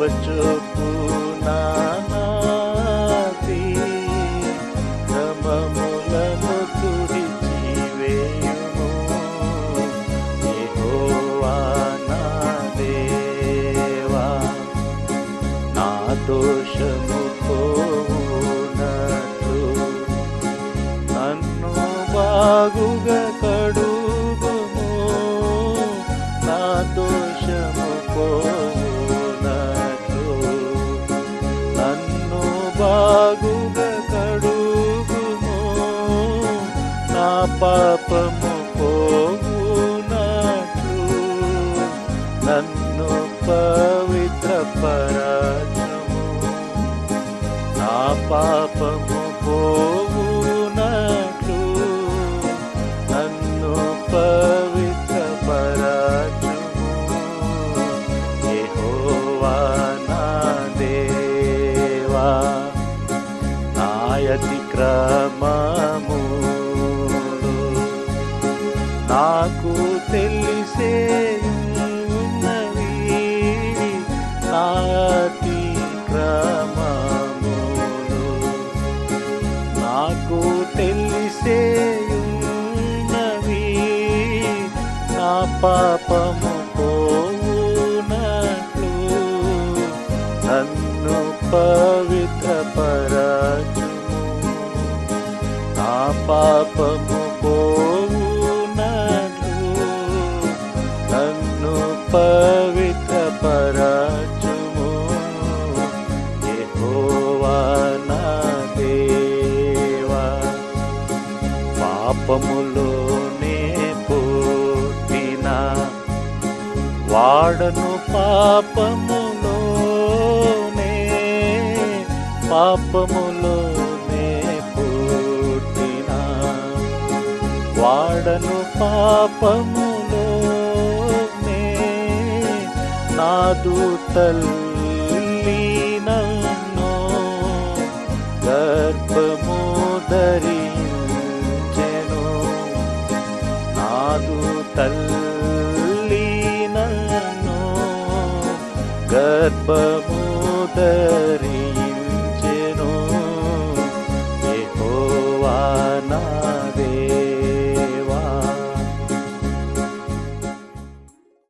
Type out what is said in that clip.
కృప చొప్పున నాతి క్రమములను తుడిచివేయుము. యెహోవా నా దేవా నా దోషము పోవునట్లు నన్ను బాగుగా బాగుగా కడుగుము. నా పాపము పోగునట్లు నన్ను పవిత్ర పరాజము నా పాపము పో నాయతి నాకు తెలిసే ఉన్నవి నాతి క్రమములు నాకు తెలిసే ఉన్నవి నా పాపము పాపములోనే పుట్టిన వాడను పాపములోనే పాపములోనే పుట్టిన వాడను పాపములోనే నాదు తల్లి నాదు తల్లి నన్ను గర్భము ధరి